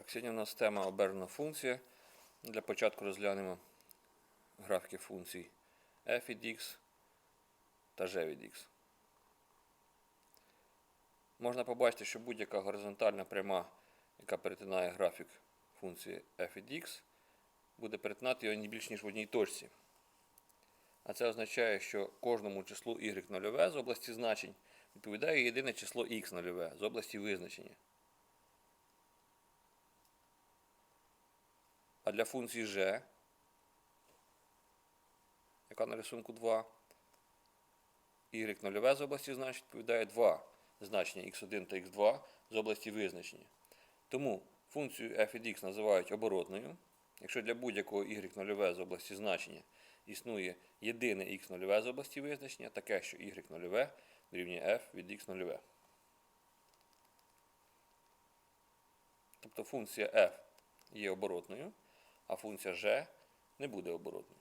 Так, сьогодні у нас тема обернена функція. Для початку розглянемо графіки функцій f від x та g від x. Можна побачити, що будь-яка горизонтальна пряма, яка перетинає графік функції f від x, буде перетинати його не більш ніж в одній точці. А це означає, що кожному числу y0 з області значень відповідає єдине число x0 з області визначення. А для функції g, яка на рисунку 2, y0 з області значень відповідає 2 значення x1 та x2 з області визначення. Тому функцію f від x називають оборотною. Якщо для будь-якого y0 з області значення існує єдине x0 з області визначення, таке, що y0 дорівнює f від x0. Тобто функція f є оборотною, а функція g не буде оборотною.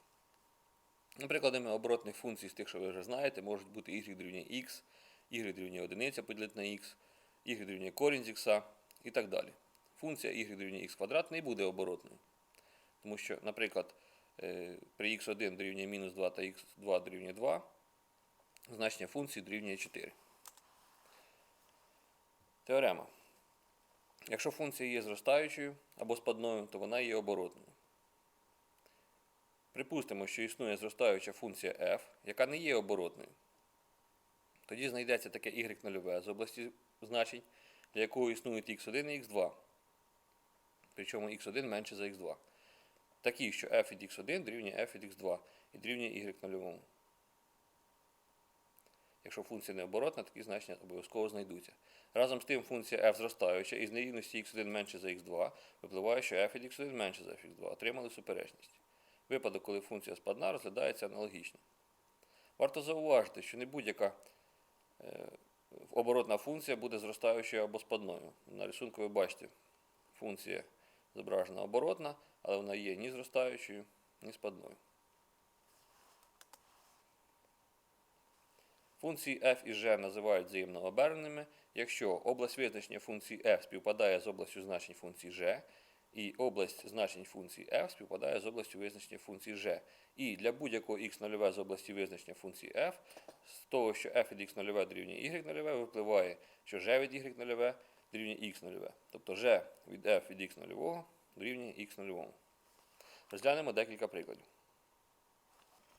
Наприкладами оборотних функцій з тих, що ви вже знаєте, можуть бути y дорівнює x, y дорівнює 1 поділити на x, y дорівнює корінь з x і так далі. Функція y дорівнює x квадрат не буде оборотною. Тому що, наприклад, е, при x1 дорівнює мінус 2 та x2 дорівнює 2, значення функції дорівнює 4. Теорема. Якщо функція є зростаючою або спадною, то вона є оборотною. Припустимо, що існує зростаюча функція f, яка не є оборотною. Тоді знайдеться таке y0 з області значень, для якого існують x1 і x2. Причому x1 менше за x2. Такі, що f від x1 дорівнює f від x2 і дорівнює y0. Якщо функція не оборотна, такі значення обов'язково знайдуться. Разом з тим функція f зростаюча із нерівності x1 менше за x2 випливає, що f від x1 менше за f x2 Отримали суперечність. Випадок, коли функція спадна, розглядається аналогічно. Варто зауважити, що не будь-яка е, оборотна функція буде зростаючою або спадною. На рисунку ви бачите, функція зображена оборотна, але вона є ні зростаючою, ні спадною. Функції f і g називають взаємно оберненими, якщо область визначення функції f співпадає з областю значень функції g, і область значень функції f співпадає з областю визначення функції g. І для будь-якого x0 з області визначення функції f, з того, що f від x0 дорівнює y0, випливає, що g від y0 дорівнює x0. Тобто g від f від x0 дорівнює x0. Розглянемо декілька прикладів.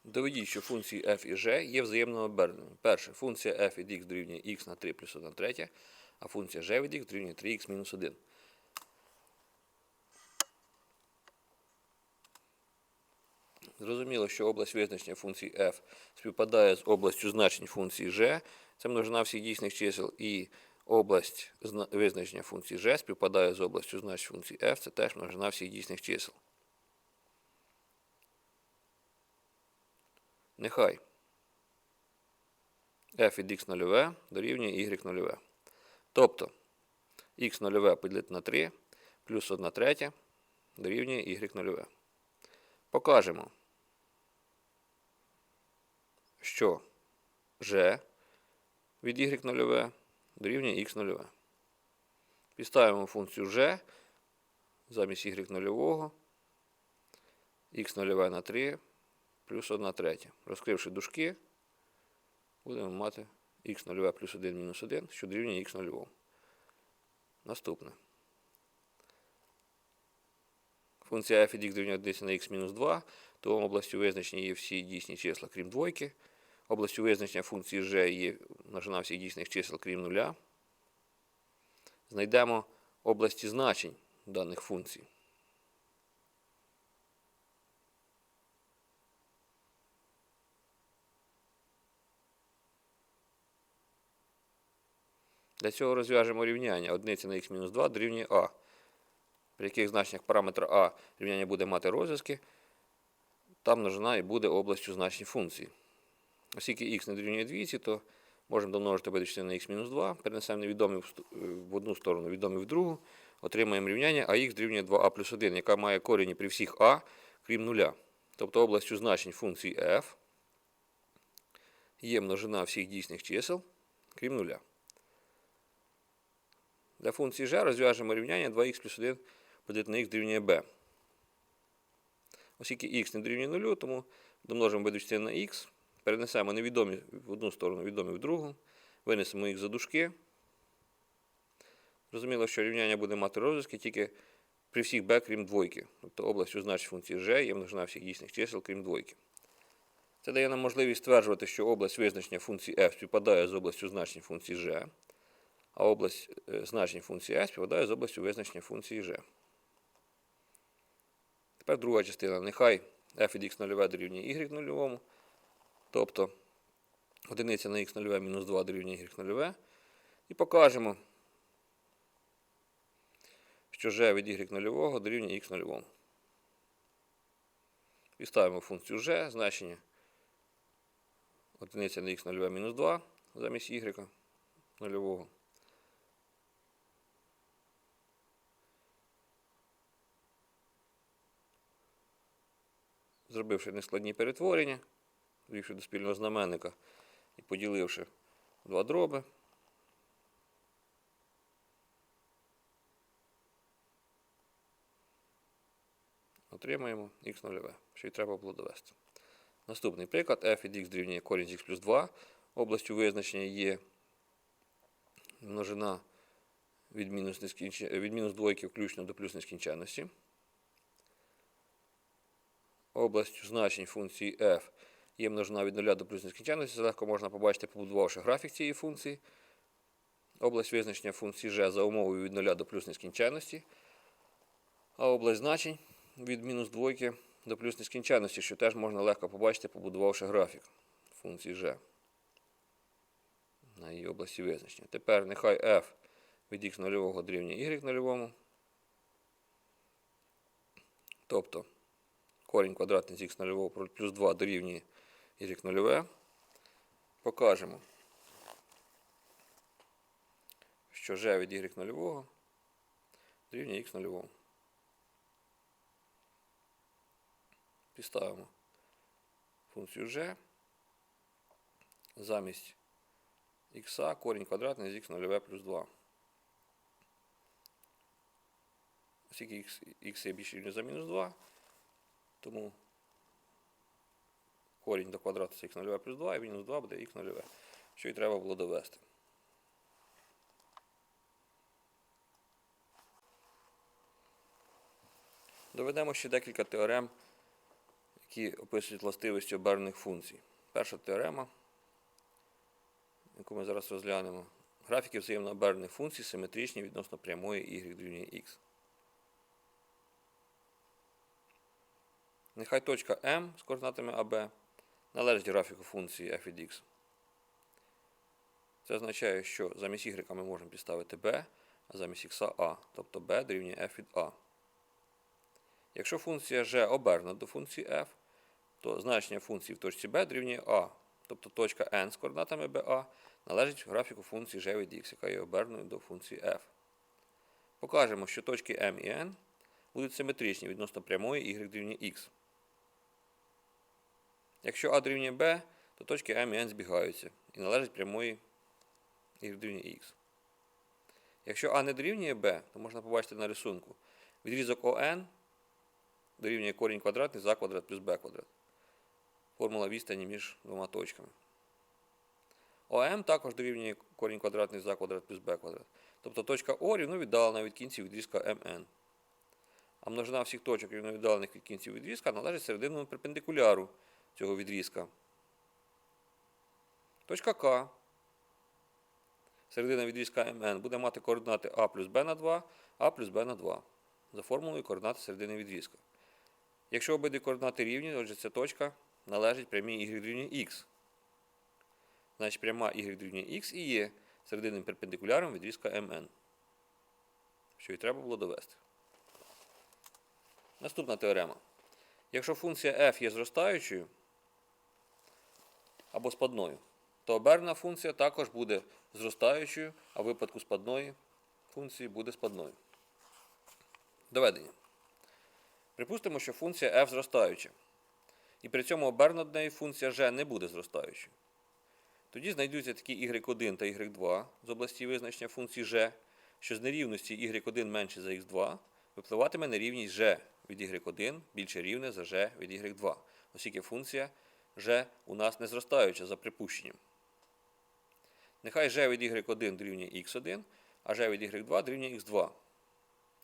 Доведіть, що функції f і g є взаємно оберненими. Перше, функція f від x дорівнює x на 3 плюс 1 третя, а функція g від x дорівнює 3x мінус 1. Зрозуміло, що область визначення функції f співпадає з областю значень функції g, це множина всіх дійсних чисел, і область визначення функції g співпадає з областю значень функції f, це теж множина всіх дійсних чисел. Нехай f від x0 дорівнює y0. Тобто x0 поділити на 3 плюс 1 третя дорівнює y0. Покажемо, що g від y0 дорівнює x0. Підставимо функцію g замість y0 x0 на 3 плюс 1 третя. Розкривши дужки, будемо мати x0 плюс 1 мінус 1, що дорівнює x0. Наступне. Функція f від x дорівнює 1 на x мінус 2, то областю визначення є всі дійсні числа, крім двойки. Областю визначення функції g є множина всіх дійсних чисел, крім нуля. Знайдемо області значень даних функцій. Для цього розв'яжемо рівняння 1 на х-2 дорівнює а. При яких значеннях параметра а рівняння буде мати розв'язки, там множина і буде областю значень функції. Оскільки х не дорівнює двійці, то можемо домножити b до на х-2, перенесемо невідомі в одну сторону, відомі в другу, отримаємо рівняння ах дорівнює 2а плюс 1, яка має корені при всіх а, крім нуля. Тобто областю значень функції f є множина всіх дійсних чисел, крім нуля. Для функції g розв'яжемо рівняння 2х плюс 1 поділити на х дорівнює b. Оскільки х не дорівнює нулю, тому домножимо b частини на х, перенесемо невідомі в одну сторону, відомі в другу, винесемо їх за дужки. Зрозуміло, що рівняння буде мати розв'язки тільки при всіх b, крім двойки. Тобто областю значень функції g є множина всіх дійсних чисел, крім двойки. Це дає нам можливість стверджувати, що область визначення функції f співпадає з областю значень функції g, а область е, значень функції f співпадає з областю визначення функції g. Тепер друга частина. Нехай f від x 0 дорівнює y нульовому, тобто одиниця на x 0 мінус 2 дорівнює y 0. І покажемо, що g від y нульового дорівнює x нульовому. І ставимо функцію g, значення одиниця на x 0 мінус 2 замість y нульового. Зробивши нескладні перетворення, довівши до спільного знаменника і поділивши два дроби. Отримаємо х 0 що й треба було довести. Наступний приклад f від x дорівнює корінь з x плюс 2. Областю визначення є множина від мінус, нескінч... від мінус двойки включно до плюс нескінченності. Областю значень функції f є множина від 0 до плюс нескінченності. Легко можна побачити, побудувавши графік цієї функції. Область визначення функції g за умовою від 0 до плюс нескінченності. А область значень від мінус двойки до плюс нескінченності, що теж можна легко побачити, побудувавши графік функції g на її області визначення. Тепер нехай f від x 0 дорівнює y 0. Тобто корінь квадратний з x 0 плюс 2 дорівнює y 0. Покажемо, що g від y 0 дорівнює x 0. Підставимо функцію g замість х корінь квадратний з х 0 плюс 2. Оскільки х, є більше рівня за мінус 2, тому корінь до квадрату з х 0 плюс 2 і мінус 2 буде х 0, що і треба було довести. Доведемо ще декілька теорем, які описують властивості обернених функцій. Перша теорема, яку ми зараз розглянемо. Графіки взаємно обернених функцій симетричні відносно прямої y дорівнює x. Нехай точка M з координатами AB належить графіку функції f від x. Це означає, що замість y ми можемо підставити b, а замість x a, тобто b дорівнює f від a. Якщо функція g обернена до функції f, то значення функції в точці b дорівнює a, тобто точка n з координатами ba належить графіку функції g від x, яка є оберненою до функції f. Покажемо, що точки m і n будуть симетричні відносно прямої y дорівнює x. Якщо a дорівнює b, то точки m і n збігаються і належать прямої y дорівнює x. Якщо a не дорівнює b, то можна побачити на рисунку. Відрізок ON дорівнює корінь квадратний за квадрат плюс b квадрат. Формула відстані між двома точками. ОМ також дорівнює корінь квадратний за квадрат плюс b квадрат. Тобто точка О рівновіддалена від кінців відрізка МН. А множина всіх точок рівновіддалених від кінців відрізка належить серединному перпендикуляру цього відрізка. Точка К. Середина відрізка МН буде мати координати А плюс Б на 2, А плюс Б на 2. За формулою координати середини відрізка. Якщо обидві координати рівні, отже ця точка належить прямій y дорівнює х. Значить, пряма y дорівнює х і є серединним перпендикуляром відрізка МН. Що і треба було довести. Наступна теорема. Якщо функція f є зростаючою або спадною, то обернена функція також буде зростаючою, а в випадку спадної функції буде спадною. Доведення. Припустимо, що функція f зростаюча. І при цьому обернена до неї функція g не буде зростаючою. Тоді знайдуться такі y1 та y2 з області визначення функції g, що з нерівності y1 менше за x2 випливатиме нерівність g від y1 більше рівне за g від y2, оскільки функція g у нас не зростаюча за припущенням. Нехай g від y1 дорівнює x1, а g від y2 дорівнює x2.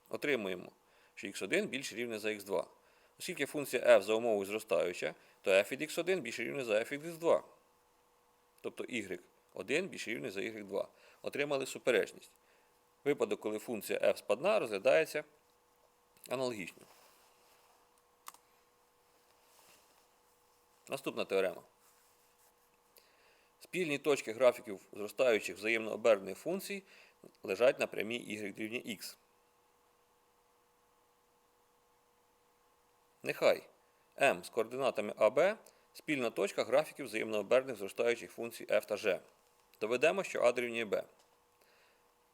Отримуємо, що x1 більше рівне за x2. Оскільки функція f за умовою зростаюча, то f від x1 більше рівне за f від x2. Тобто y1 більше рівне за y2. Отримали суперечність. Випадок, коли функція f спадна, розглядається аналогічно. Наступна теорема. Спільні точки графіків зростаючих взаємно обернених функцій лежать на прямій y дорівнює x. Нехай m з координатами AB спільна точка графіків взаємно обернених зростаючих функцій f та g. Доведемо, що a дорівнює b.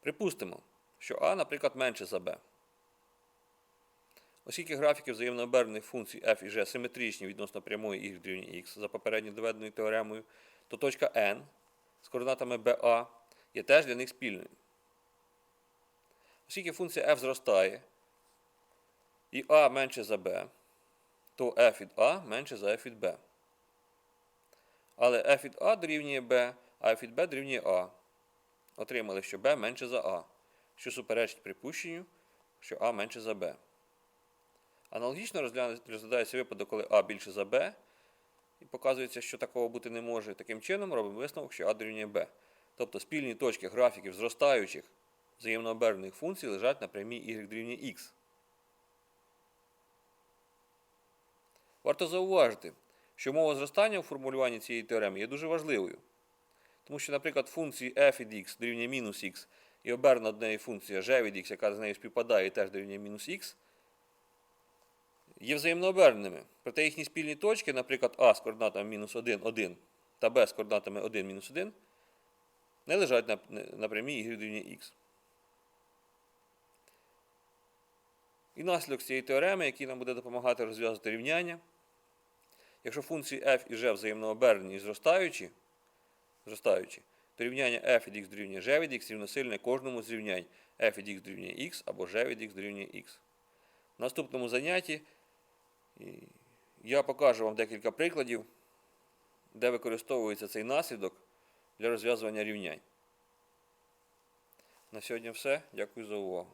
Припустимо, що a, наприклад, менше за b. Оскільки графіки взаємнообернених функцій f і g симетричні відносно прямої y дорівнює x за попередньо доведеною теоремою, то точка n з координатами ba є теж для них спільною. Оскільки функція f зростає і a менше за b, то f від a менше за f від b. Але f від a дорівнює b, а f від b дорівнює a. Отримали, що b менше за a, що суперечить припущенню, що a менше за b. Аналогічно розглядається випадок, коли а більше за b, і показується, що такого бути не може. Таким чином робимо висновок, що а дорівнює b. Тобто спільні точки графіків зростаючих взаємно обернених функцій лежать на прямій y дорівнює x. Варто зауважити, що мова зростання у формулюванні цієї теореми є дуже важливою. Тому що, наприклад, функції f від x дорівнює мінус x і обернена до неї функція g від x, яка з нею співпадає і теж дорівнює мінус x, є взаємнооберненими. Проте їхні спільні точки, наприклад, а з координатами мінус 1, 1 та b з координатами 1, мінус 1, не лежать на, на прямій y дорівнює x. І наслідок цієї теореми, який нам буде допомагати розв'язати рівняння, якщо функції f і g взаємно обернені і зростаючі, зростаючі, то рівняння f від x дорівнює g від x рівносильне кожному з рівнянь f від x дорівнює x або g від x дорівнює x. В наступному занятті і, я покажу вам декілька прикладів, де використовується цей наслідок для розв'язування рівнянь. На сьогодні все. Дякую за увагу.